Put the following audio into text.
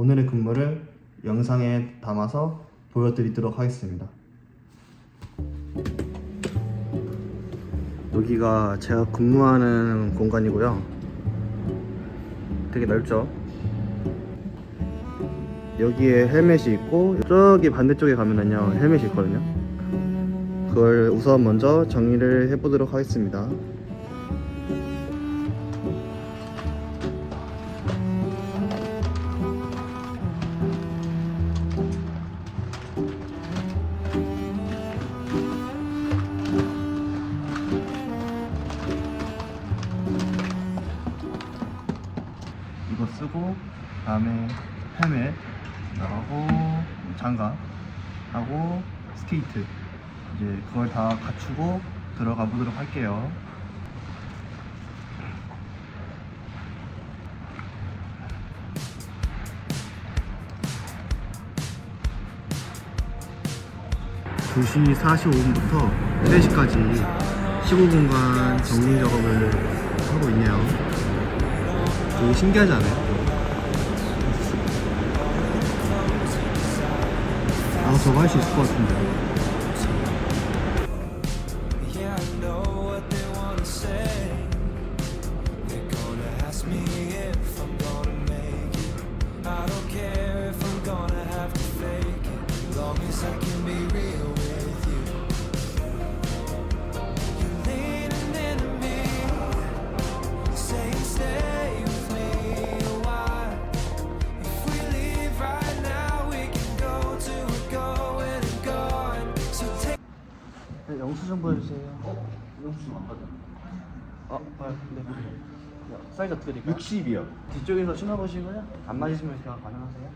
오늘의 근무를 영상에 담아서 보여드리도록 하겠습니다. 여기가 제가 근무하는 공간이고요. 되게 넓죠? 여기에 헬멧이 있고 저기 반대쪽에 가면은요 헬멧이 있거든요. 그걸 우선 먼저 정리를 해보도록 하겠습니다. 이거 쓰고 다음에 헬멧 하고 장갑 하고 스케이트 이제 그걸 다 갖추고 들어가 보도록 할게요. 두시 45분부터 3시까지 15분간 정리 작업을 하고 있네요. 되게 신기하지 않아요? 아 저거 할 수 있을 것 같은데 영수증 보여주세요 영수증 안 받아 어? 아, 네 사이즈 어떻게 드릴까요? 60이요. 뒤쪽에서 신어보시고요 안 맞으시면 그냥 가능하세요